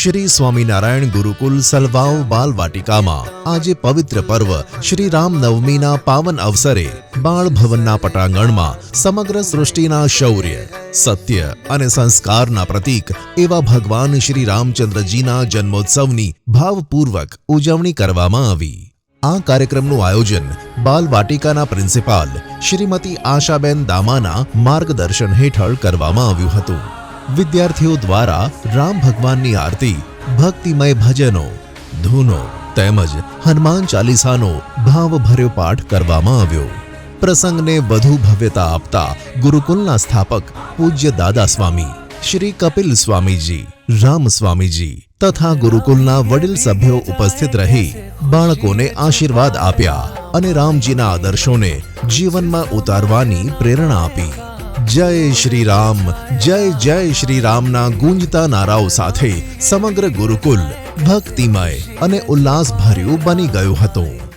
શ્રી સ્વામિનારાયણ ગુરુકુલ સલવાવ બાલ વાટિકામાં. આજે પવિત્ર પર્વ શ્રી રામ નવમીના પાવન અવસરે બાળ ભવનના પટાંગણમાં સમગ્ર સૃષ્ટિના શૌર્ય, સત્ય અને સંસ્કારના પ્રતીક એવા ભગવાન શ્રી રામચંદ્રજીના જન્મોત્સવની ભાવપૂર્વક ઉજવણી કરવામાં આવી. આ કાર્યક્રમનું આયોજન બાલ વાટિકાના પ્રિન્સિપાલ શ્રીમતી આશાબેન દામાના માર્ગદર્શન હેઠળ કરવામાં આવ્યું હતું. વિદ્યાર્થીઓ દ્વારા રામ ભગવાનની આરતી, ભક્તિમય ભજનો, ધૂનો તેમજ હનુમાન ચાલીસાનો ભાવભર્યો પાઠ કરવામાં આવ્યો. પ્રસંગને વધુ ભવ્યતા આપતા ગુરુકુલના સ્થાપક પૂજ્ય દાદા સ્વામી શ્રી કપિલ સ્વામીજી, રામ સ્વામીજી તથા ગુરુકુલના વડીલ સભ્યો ઉપસ્થિત રહી બાળકોને આશીર્વાદ આપ્યા અને રામજીના આદર્શોને જીવનમાં ઉતારવાની પ્રેરણા આપી. જય શ્રી રામ જય જય શ્રી રામના ગુંજતા નારાઓ સાથે સમગ્ર ગુરુકુલ ભક્તિમય અને ઉલ્લાસભર્યું બની ગયું હતું.